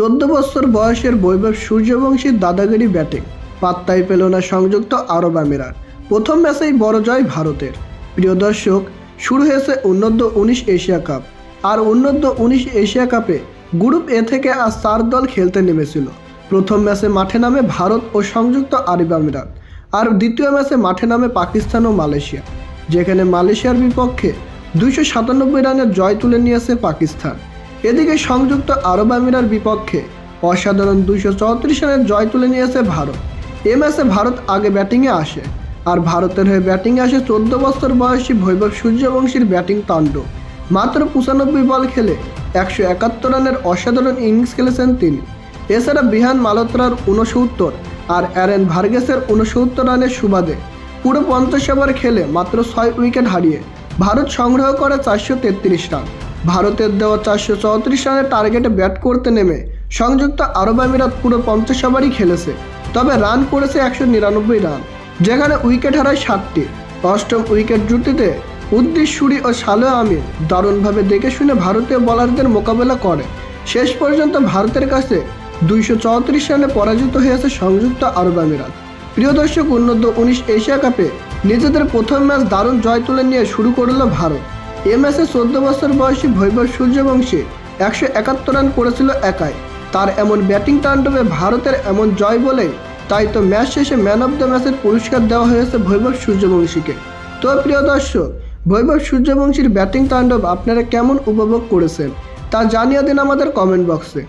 চোদ্দ বছর বয়সের বৈভব সূর্যবংশীর দাদাগিরি ব্যাটিং পাত্তাই পেল না সংযুক্ত আরব আমিরাত। প্রথম ম্যাচেই বড় জয় ভারতের। প্রিয় দর্শক, শুরু হয়েছে অনূর্ধ্ব উনিশ এশিয়া কাপ। আর অনূর্ধ্ব উনিশ এশিয়া কাপে গ্রুপ এ থেকে আজ চার দল খেলতে নেমেছিল। প্রথম ম্যাচে মাঠে নামে ভারত ও সংযুক্ত আরব আমিরাত। আর দ্বিতীয় ম্যাচে মাঠে নামে পাকিস্তান ও মালয়েশিয়া। যেখানে মালয়েশিয়ার বিপক্ষে দুইশো সাতানব্বই রানের জয় তুলে নিয়েছে পাকিস্তান। এদিকে সংযুক্ত আরব আমিরার বিপক্ষে অসাধারণ দুইশো চৌত্রিশ রানের জয় তুলে নিয়েছে ভারত। এ ম্যাচে ভারত আগে ব্যাটিংয়ে আসে, আর ভারতের হয়ে ব্যাটিংয়ে আসে চোদ্দ বছর বয়সী বৈভব সূর্যবংশীর ব্যাটিং তাণ্ডব মাত্র পঁচানব্বই বল খেলে একশো একাত্তর রানের অসাধারণ ইনিংস খেলেছেন তিনি। এছাড়া বিহান মালোত্রার উনসত্তর আর অ্যারেন ভার্গেসের উনসত্তর রানের সুবাদে পুরো পঞ্চাশ ওভার খেলে মাত্র ছয় উইকেট হারিয়ে ভারত সংগ্রহ করে চারশো তেত্রিশ রান। ভারতের দেওয়া চারশো চৌত্রিশ রানের টার্গেটে ব্যাট করতে নেমে সংযুক্ত আরব আমিরাত পুরো পঞ্চাশ ওভারই খেলেছে, তবে রান করেছে একশো নিরানব্বই রান, যেখানে উইকেট হারায় সাতটি অষ্টম উইকেট জুটিতে উদ্দিস, সুরি ও সালে আমির দারুণভাবে দেখে শুনে ভারতীয় বোলারদের মোকাবেলা করে। শেষ পর্যন্ত ভারতের কাছে দুইশো চৌত্রিশ রানে পরাজিত হয়েছে সংযুক্ত আরব আমিরাত। প্রিয় দর্শক অনূর্ধ্ব উনিশ এশিয়া কাপে নিজেদের প্রথম ম্যাচ দারুণ জয় তুলে নিয়ে শুরু করল ভারত। এ ম্যাচে চোদ্দ বছর বয়সী বৈভব সূর্যবংশী একশো একাত্তর রান করেছিল একাই। তার এমন ব্যাটিং তাণ্ডবে ভারতের এমন জয় বলে তাই তো ম্যাচ শেষে ম্যান অফ দ্য ম্যাচের পুরস্কার দেওয়া হয়েছে বৈভব সূর্যবংশীকে। তো প্রিয় দর্শক বৈভব সূর্যবংশীর ব্যাটিং তাণ্ডব আপনারা কেমন উপভোগ করেছেন তা জানিয়ে দিন আমাদের কমেন্ট বক্সে